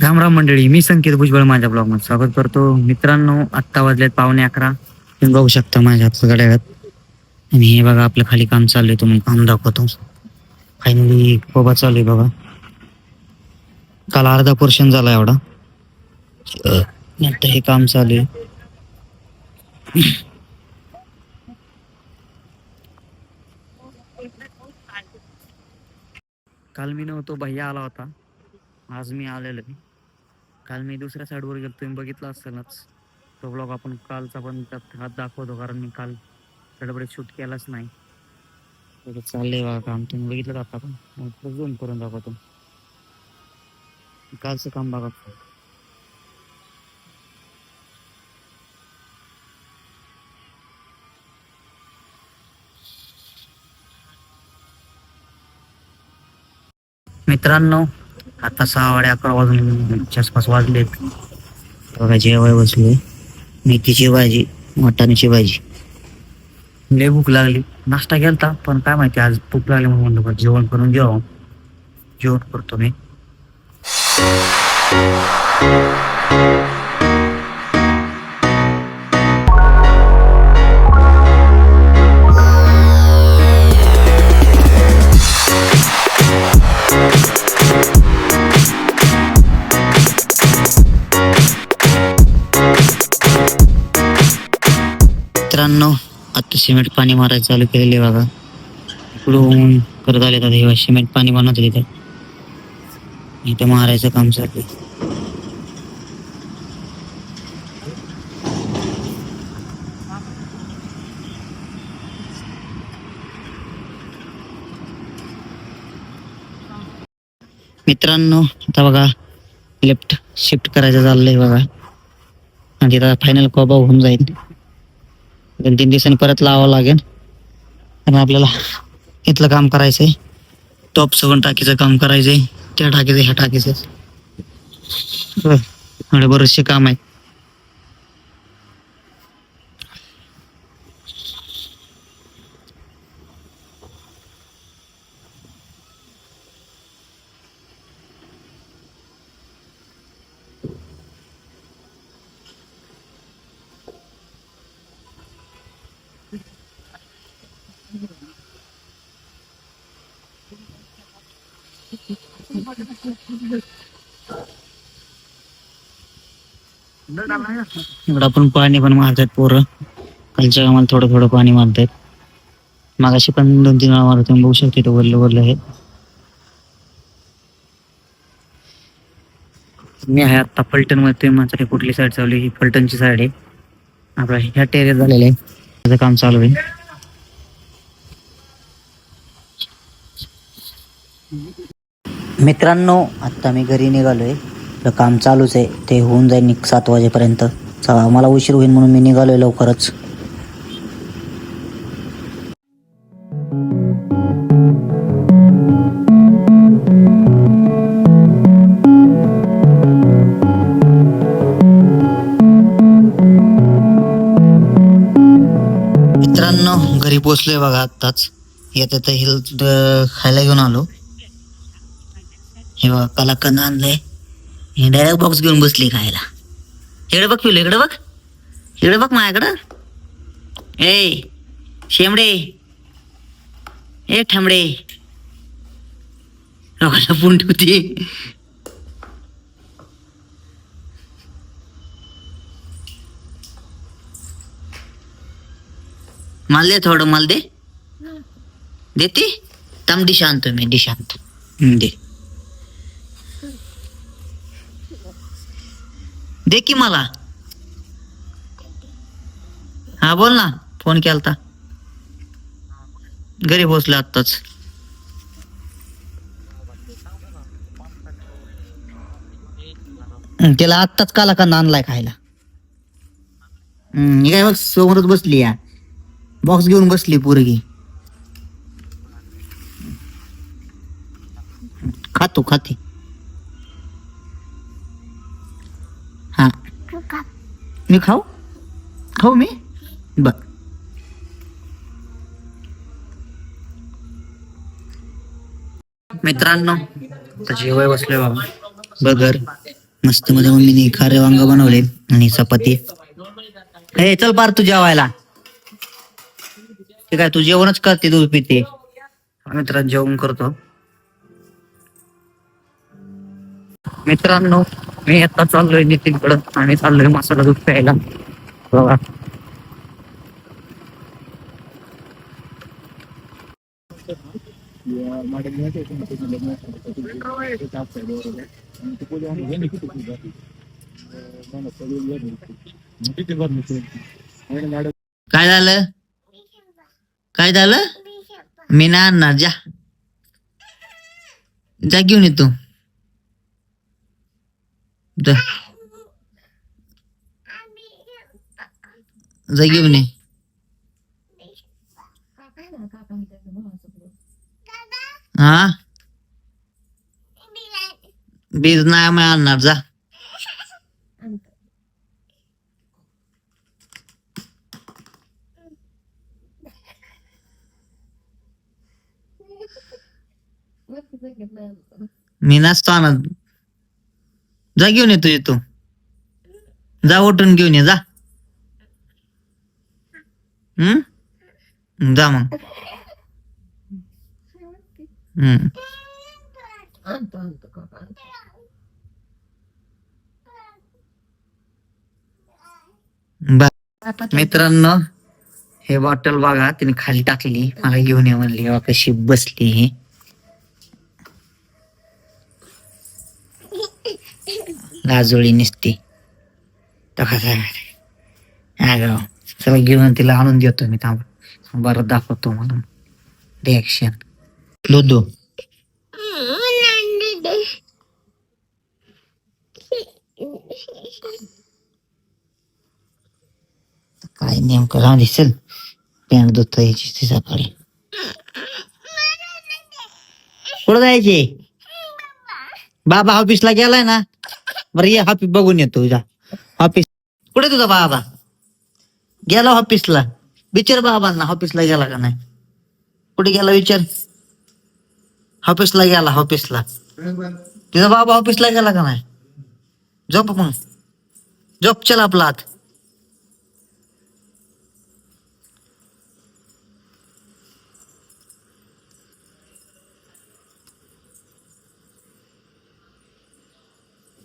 राम राम मंडळी मी संकेत भुजबळ माझ्या ब्लॉगमध्ये स्वागत करतो. मित्रांनो आत्ता वाजलेत पावणे अकरा. तुम्ही बघू शकता माझ्या घड्याळात आणि हे बघा आपलं खाली काम चालू आहे. तुम्ही काम दाखवतो. फायनली कोबा चालू आहे बघा. काल अर्धा पोर्शन झाला एवढा. आता हे काम चालू आहे. काल मी नव्हतो भैया आला होता. आज मी आलेलो आहे. काल मी दुसऱ्या साईडवर गेलो तुम्ही बघितलं असेलच. तो ब्लॉग आपण कालचा पण त्यात हात दाखवतो कारण मी काल गडबडीत शूट केलाच नाही. तर चाललंय बघा काम. तुम्ही बघितलं आता पण? झूम करून दाखवतो. कालचं काम बघा मित्रांनो आता सहा वाडे अकरा वाजून आसपास वाजलेत. बघा जेवाय बसले मेथीची भाजी मटाण्याची भाजी. लय भूक लागली. नाश्ता केलता पण काय माहिती आज भूक लागली म्हणून म्हणलं बरं जेवण करून जेवा जेवण करतो मी. आता सिमेंट पाणी मारायला चालू केलेले बघा. इकडून करत आले आता सिमेंट पाणी बनवत तिथे इथे मारायचं काम चालू मित्रांनो आता बघा लेफ्ट शिफ्ट करायचं चाललंय बघा. आणि तिथं फायनल कोबा होऊन जाईल. दोन तीन दिवसांनी परत लावावं लागेल. कारण आपल्याला इथलं काम करायचंय. टॉप सेवन टाकीचं काम करायचंय. त्या टाकीचं ह्या टाकीचं. बरं, बरेचसे काम आहे इकडं आपण पाणी पण मारतात पोरं. कालच्या कामाला थोडं थोडं पाणी मारतात. मागाशी पण दोन तीन वेळा मारत बघू शकते तो वरलं वरलं आहे मी आहे आता फलटणमध्ये तुम्ही कुठली साईड चालू ही फलटणची साईड आहे. आपला ह्या टेरेस झालेलं आहे. त्याचं काम चालू आहे. मित्रांनो आत्ता मी घरी निघालो आहे आपलं काम चालूच आहे. ते होऊन जाईल निक सात वाजेपर्यंत. चला मला उशीर होईल म्हणून मी निघालोय लवकरच. मित्रांनो घरी पोचलोय बघा आत्ताच. येते तर हिल खायला घेऊन आलो. हे बघा कलाकंद आणलंय. हे डायरेक्ट बॉक्स घेऊन बसली खायला. इकडे बघ पिलो इकडे बघ. इकडे बघ माझ्याकडं. ए शेमडे ए ठमडे लोकांना पुंट होती मला दे थोडं मला दे. देते. तम दिशांत मी दिशांत. हम्म, दे. दे की मला. हा बोल ना. फोन केलता. घरी पोहोचला आत्ताच. त्याला आत्ताच काला का आणलाय खायला. हम्म, ही काय बघ समोरच बसली या. बॉक्स घेऊन बसली पोरगी. खातो खाते. मी खाऊ खाऊ मी बर मित्रांनो जेवाय बसलोय बाबा. बगर मस्त माझ्या मम्मीने खारे वांग बनवले आणि चपाती. हे चल पार तू जेवायला. ठीक आहे तू जेवणच करते दूध पिते. मित्रांनो जेवण करतो. मित्रांनो मी आता चाललोय नितीनकडं आणि चाललोय मसाला दूध प्यायला. बघा. काय झालं? काय झालं? मी ना आणणार जा. जा घेऊन येतो जा जा घेऊन ये हा बीज नाही मी आणणार जा घेऊन येतो येतो जा उठून घेऊन ये जा. हम्म? जा मग. हम्म. मित्रांनो हे बॉटल बघा तिने खाली टाकली. मला घेऊन ये म्हणली कशी बसली ही लाजोळी निसती तर कसं आहे अगं चला घेऊन तिला आणून देतो मी थांब बरं दाखवतो मला रिॲक्शन लुदू काय नेमकं राहून दिसेल पॅन्ट धुतो यायची ती सकाळी कुठं जायचे बाबा ऑफिसला गेलाय ना बरं ये ऑफ़िस बघून येतो तुझा ऑफ़िस कुठे तुझा बाबा गेला ऑफिसला विचार बाबांना ऑफिसला गेला का नाही कुठे गेला विचार ऑफिसला गेला ऑफिसला तुझा बाबा ऑफिसला गेला का नाही झोप मग झोप चल आपला आत